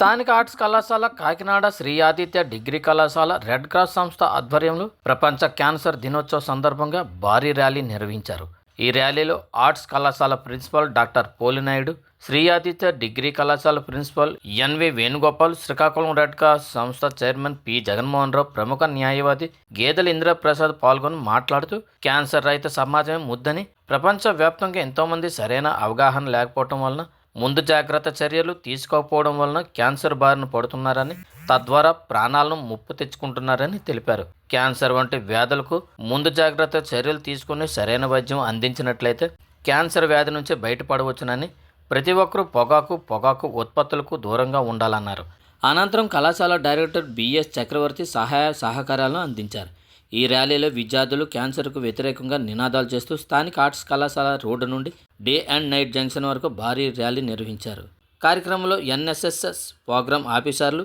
స్థానిక ఆర్ట్స్ కళాశాల కాకినాడ శ్రీ ఆదిత్య డిగ్రీ కళాశాల రెడ్ క్రాస్ సంస్థ ఆధ్వర్యంలో ప్రపంచ క్యాన్సర్ దినోత్సవ సందర్భంగా భారీ ర్యాలీ నిర్వహించారు. ఈ ర్యాలీలో ఆర్ట్స్ కళాశాల principal doctor Polinaidu Sri Aditya degree కళాశాల principal N V Venugopal Srikakulam red cross సంస్థ చైర్మన్ పి. జగన్మోహన్ రావు ప్రముఖ న్యాయవాది గేదెల ఇంద్రప్రసాద్ పాల్గొని మాట్లాడుతూ క్యాన్సర్ రహిత సమాజమే ముద్దని ప్రపంచ వ్యాప్తంగా ఎంతోమంది సరైన అవగాహన లేకపోవటం వలన ముందు జాగ్రత్త చర్యలు తీసుకోకపోవడం వలన క్యాన్సర్ బారిన పడుతున్నారని తద్వారా ప్రాణాలను ముప్పు తెచ్చుకుంటున్నారని తెలిపారు. క్యాన్సర్ వంటి వ్యాధులకు ముందు జాగ్రత్త చర్యలు తీసుకుని సరైన వైద్యం అందించినట్లయితే క్యాన్సర్ వ్యాధి నుంచి బయటపడవచ్చునని ప్రతి ఒక్కరూ పొగాకు పొగాకు ఉత్పత్తులకు దూరంగా ఉండాలన్నారు. అనంతరం కళాశాల డైరెక్టర్ బిఎస్ చక్రవర్తి సహాయ సహకారాలను అందించారు. ఈ ర్యాలీలో విద్యార్థులు క్యాన్సర్కు వ్యతిరేకంగా నినాదాలు చేస్తూ స్థానిక ఆర్ట్స్ కళాశాల రోడ్డు నుండి డే అండ్ నైట్ జంక్షన్ వరకు భారీ ర్యాలీ నిర్వహించారు. కార్యక్రమంలో ఎన్ఎస్ఎస్ఎస్ ప్రోగ్రాం ఆఫీసర్లు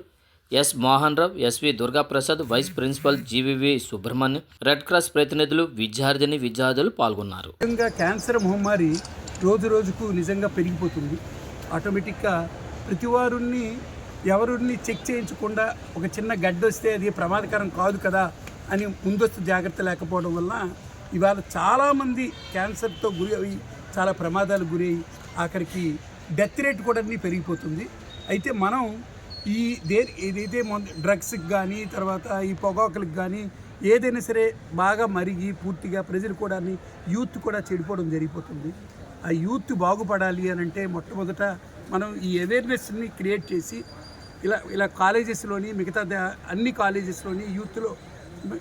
S Mohan Rao S V Durgaprasad vice principal G V V Subrahmanyam red cross ప్రతినిధులు విద్యార్థిని విద్యార్థులు పాల్గొన్నారు. నిజంగా క్యాన్సర్ మహమ్మారి రోజు రోజుకు నిజంగా పెరిగిపోతుంది. ఆటోమేటిక్గా ప్రతి వారుని ఎవరిని చెక్ చేయించకుండా ఒక చిన్న గడ్డ వస్తే అది ప్రమాదకరం కాదు కదా అని ముందస్తు జాగ్రత్త లేకపోవడం వల్ల ఇవాళ చాలామంది క్యాన్సర్తో గురి అవి చాలా ప్రమాదాలు గురి అయ్యి ఆఖరికి డెత్ రేట్ కూడా అన్నీ పెరిగిపోతుంది. అయితే మనం ఈ దే ఏదైతే డ్రగ్స్కి కానీ తర్వాత ఈ పొగాకులకు కానీ ఏదైనా సరే బాగా మరిగి పూర్తిగా ప్రజలు కూడా యూత్ కూడా చెడిపోవడం జరిగిపోతుంది. ఆ యూత్ బాగుపడాలి అని అంటే మొట్టమొదట మనం ఈ అవేర్నెస్ని క్రియేట్ చేసి ఇలా ఇలా కాలేజెస్లోని మిగతా అన్ని కాలేజెస్లోని యూత్లో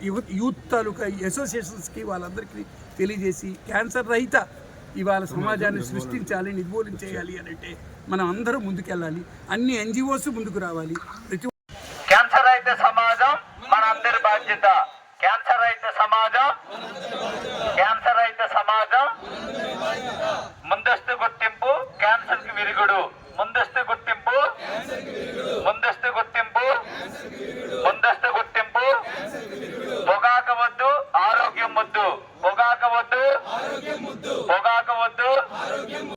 యువత్ యూత్ తాలూకా అసోసియేషన్స్కి వాళ్ళందరికీ తెలియజేసి క్యాన్సర్ రహిత ఇవాళ సమాజాన్ని సృష్టించాలి నిర్మూలించేయాలి అని అంటే మనం అందరం ముందుకెళ్ళాలి. అన్ని ఎన్జిఓస్ ముందుకు రావాలి. ప్రతి క్యాన్సర్ రహిత సమాజం మనందరి బాధ్యత. క్యాన్సర్ రహిత సమాజం క్యాన్సర్ రహిత సమాజం. ముందస్తు గుర్తింపు క్యాన్సర్కి విరుగుడు. వద్దు పొగాక వద్దు. పొగాక వద్దు.